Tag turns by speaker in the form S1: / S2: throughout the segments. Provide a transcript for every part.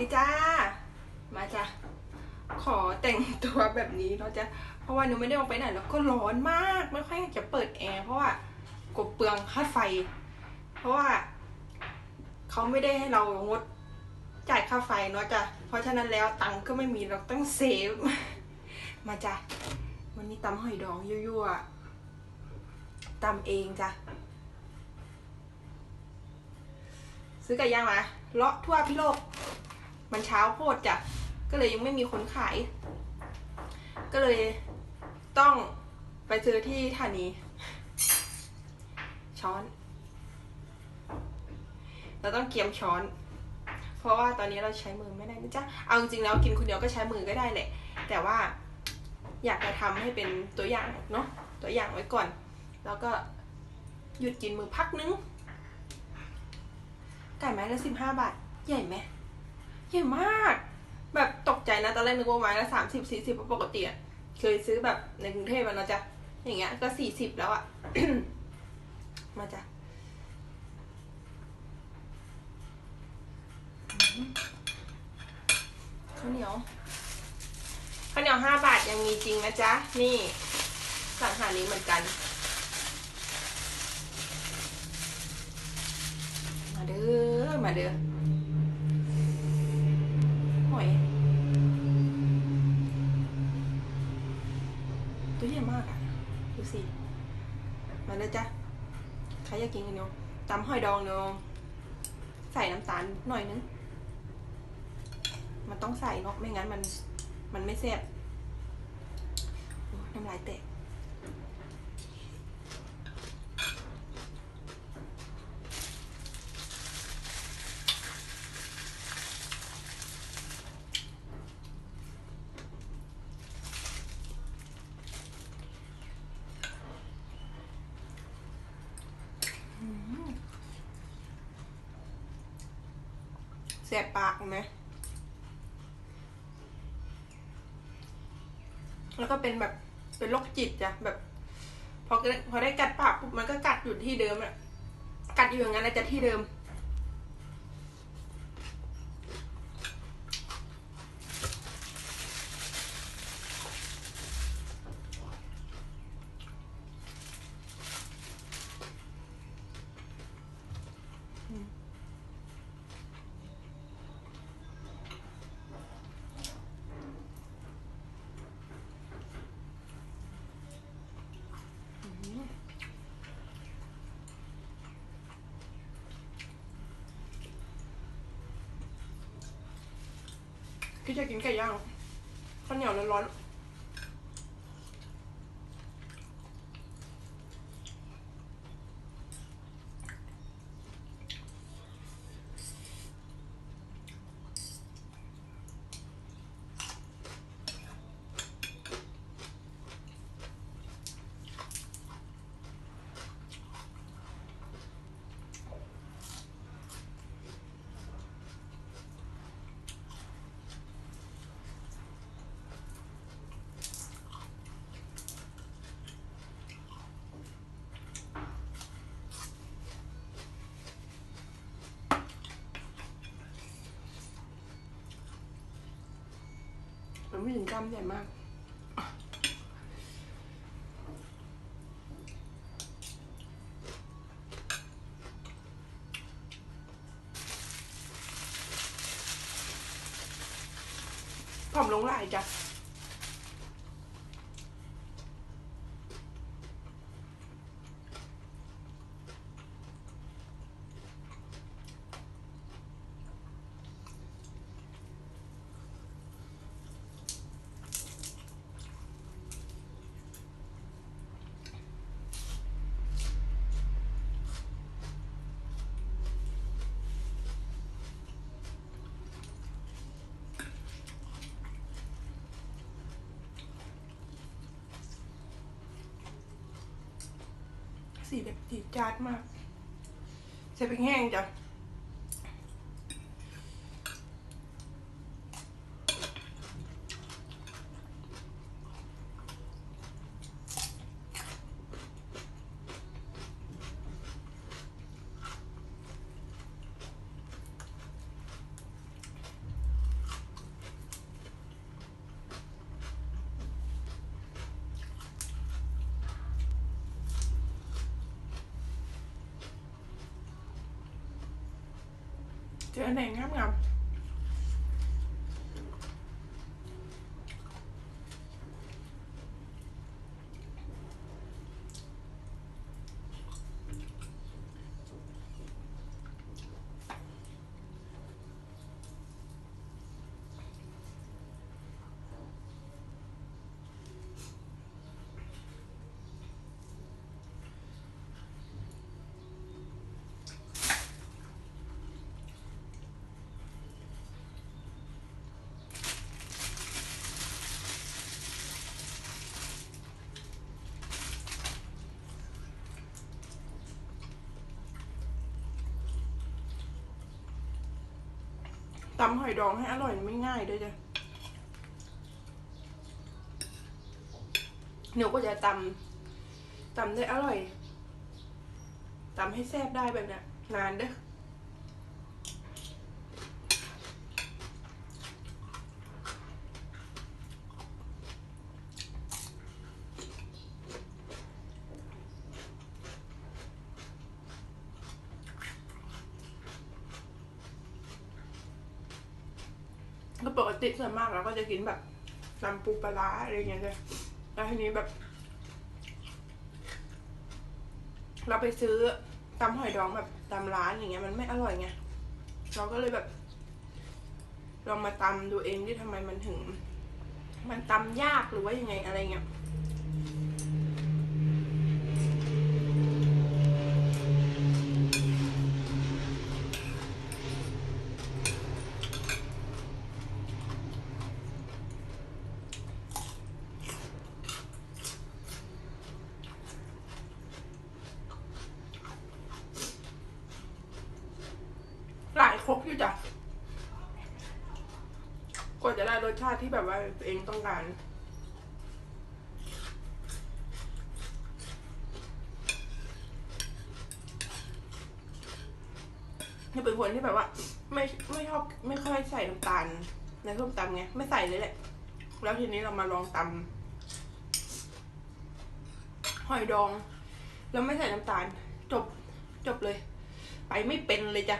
S1: ดีจ้า มาจ้ะ ขอแต่งตัวแบบนี้เนาะจ้ะ เพราะว่าหนูไม่ได้ออกไปไหนแล้วก็ร้อนมาก ไม่ค่อยอยากจะเปิดแอร์เพราะว่ากบเปลืองค่าไฟ เพราะว่าเขาไม่ได้ให้เรางดจ่ายค่าไฟเนาะจ้ะ เพราะฉะนั้นแล้วตังค์ก็ไม่มีเราต้องเซฟ มาจ้ะ วันนี้ตำหอยดองยั่วๆตำเองจ้ะ ซื้อไก่ย่างมาเลาะทั่วพิโลก มันเช้าโพดจ้ะก็เลยยังไม่มีคนขาย ก็เลยต้องไปซื้อที่ธานี ช้อน เราต้องเกียมช้อน เพราะว่าตอนนี้เราใช้มือไม่ได้นะจ๊ะเอาจริงๆแล้วกินคนเดียวก็ใช้มือก็ได้แหละ แต่ว่าอยากจะทำให้เป็นตัวอย่างเนาะตัวอย่างไว้ก่อน แล้วก็หยุดกินมือพักนึงไก่ไม้ละสิบห้าบาท ใหญ่ไหม ใหญ่มาก แบบตกใจนะตอนแรกนึกว่าไม้ละสามสิบสี่สิบปกติอะเคยซื้อแบบในกรุงเทพอะเนะจ๊ะอย่างเงี้ยก็สี่สิบแล้วอะมาจ้ะข้าวเหนียวข้าวเหนียวห้าบาทยังมีจริงนะจ๊ะ นี่สั่งหานี้เหมือนกัน มาเด้อมาเด้อ สิมาเลยจ้ะใครอยากกินกันเนาะตำหอยดองเนาะใส่น้ำตาลหน่อยนึง มันต้องใส่เนาะไม่งั้นมันมันไม่แซ่บน้ำลายแตก แสบปากนไหมแล้วก็เป็นแบบเป็นโรคจิตจ้ะแบบ พอพอได้กัดปากปุ๊บมันก็กัดอยู่ที่เดิมอะกัดอยู่อย่างนั้นนะจะที่เดิม พี่จะกินไก่ย่างข้าวเหนียวร้อน มันไม่ถึงกล้ามใหญ่มาก ผอมลงหลายจ้ะ สีแบบจีดจาดมาก ใส่เป็นแห้งจ้ะ เจออั ตำหอยดองให้อร่อยไม่ง่ายด้วยจ้ะหนูก็จะตำตำได้อร่อยตำให้แซ่บได้แบบเนี้ยนานเด้อ ก็ปกติส่วนมากเราก็จะกินแบบตำปูปลาอะไรเงี้ยเลยแล้วทีนี้แบบ เราไปซื้อตำหอยดองแบบตำร้านอย่างเงี้ยมันไม่อร่อยไงเราก็เลยแบบลองมาตำดูเองที่ทำไมมันถึง มันตำยากหรือว่ายังไงอะไรเงี้ย กอยู่จ้ะกว่าจะได้รสชาติที่แบบว่าตัวเองต้องการนี่เป็นคนที่แบบว่า ไม่ไม่ชอบไม่ค่อยใส่น้ำตาลในส้มตำไงไม่ใส่เลยแหละแล้วทีนี้เรามาลองตำหอยดอง แล้วไม่ใส่น้ำตาล จบจบเลย ไปไม่เป็นเลยจ้ะ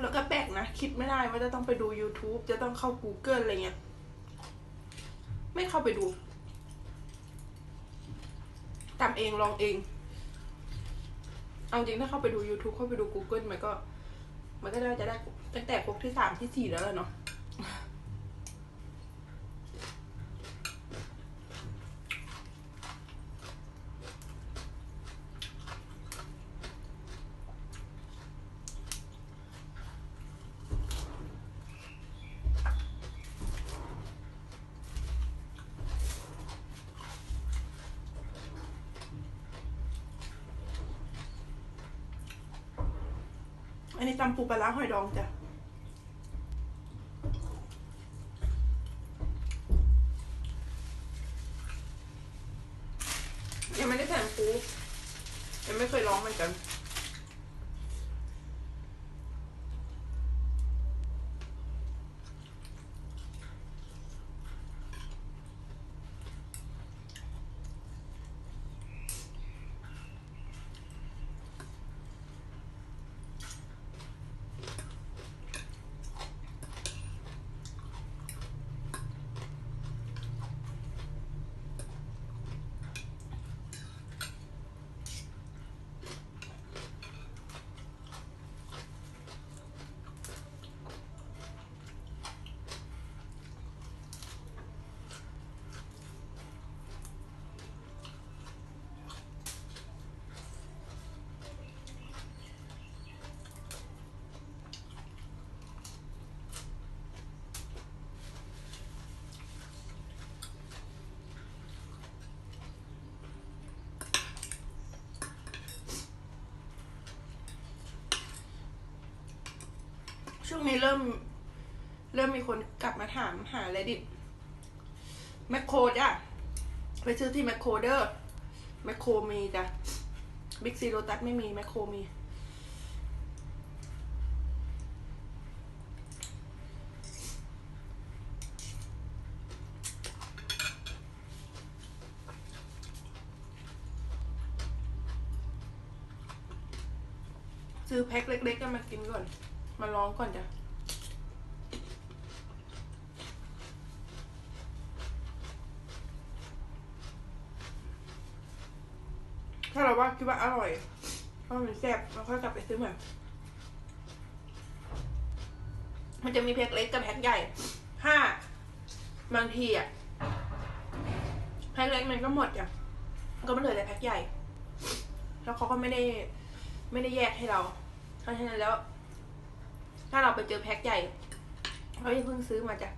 S1: แล้วก็แปลกนะ คิดไม่ได้ ว่าจะต้องไปดู YouTube จะต้องเข้า Google อะไรเงี้ย ไม่เข้าไปดูทำเองลองเอง เอาจริงถ้าเข้าไปดู YouTube เข้าไปดู Google มันก็ มันก็ได้จะได้ตั้งแต่พวกที่สามที่สี่แล้วแหละเนาะ อันนี้ตำปูปลาร้าหอยดองจ้ะ นี้เริ่ม เริ่มมีคนกลับมาถามหาอลดิแมคโครจ่ะไปซื้อที่แมคโครเดอร์แมคโครมีจ้ะบิ๊กซีโรตัสไม่มีแมคโครมีซื้อแพ็คเล็กๆกันมากินก่อน มาลองก่อนจ้ะถ้าเราว่าคิดว่าอร่อยเพราะมันแซ่บเราค่อยกลับไปซื้อใหม่มันจะมีแพ็คเล็กกับแพ็คใหญ่ ถ้าบางทีอะแพ็คเล็กมันก็หมดอะก็ไม่เหลือแต่แพ็คใหญ่ แล้วเขาก็ไม่ได้ ไม่ได้แยกให้เรา เพราะฉะนั้นแล้ว ถ้าเราไปเจอแพ็คใหญ่เราย่าเพิ่งซื้อมาจ้ะ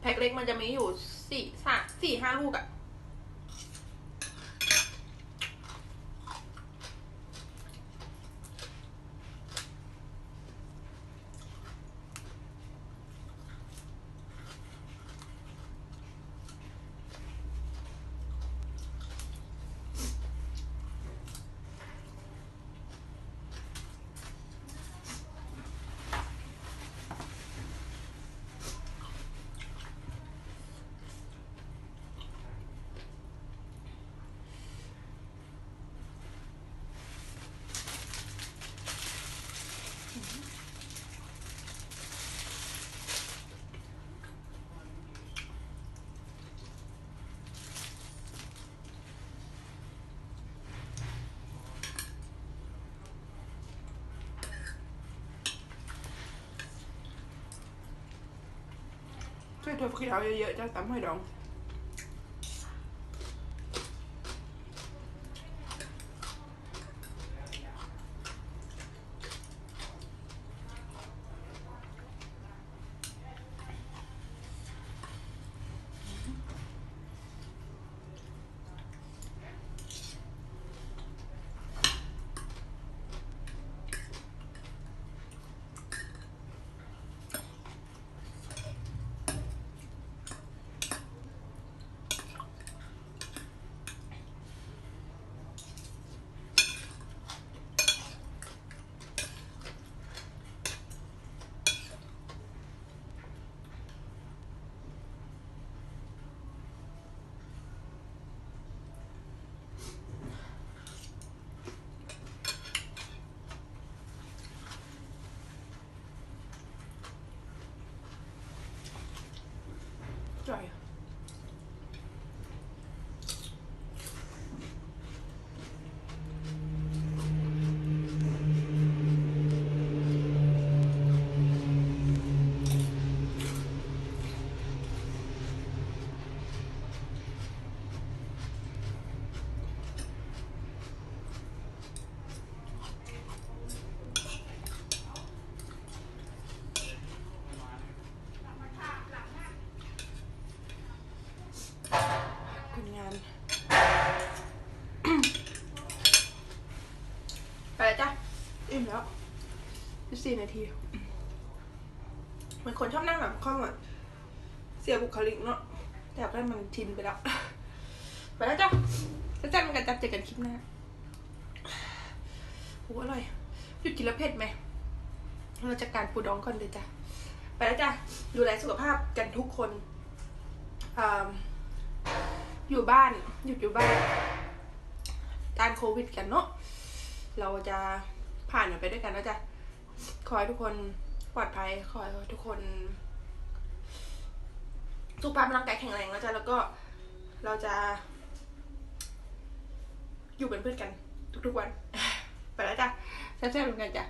S1: แพ็คเล็กมันจะมีอยู่สี่สามสี่ห้าลูกอะ ช่วยถั่วฝักยาวเยอะๆจะตำให้ดอง จ่อยคนงาน ไปแล้วจ้ะ อิ่ม แล้วสิบสี่นาทีเหมือนคนชอบนั่งหลังคล่อมอะเสียบุคลิกเนาะแต่ก็มันชินไปแล้วไปแล้วจ้ะแล้วเจอกันจ้ะเจอกันคลิปหน้าโอ้อร่อยหยุดกินแล้วเผ็ดไหมเราจะการปูดองก่อนเลยจ้ะไปแล้วจ้ะดูแลสุขภาพกันทุกคนออยู่บ้านหยุดอยู่บ้านต้านโควิดกันเนาะเราจะ ผ่านมันไปด้วยกันนะจ๊ะขอให้ทุกคนปลอดภัย ขอให้ทุกคนสุขภาพร่างกายแข็งแรงนะจ๊ะแล้วก็เราจะ อยู่เป็นเพื่อนกัน ทุกๆวัน ไปแล้วจ้ะแซ่บๆเหมือนกันจ้ะ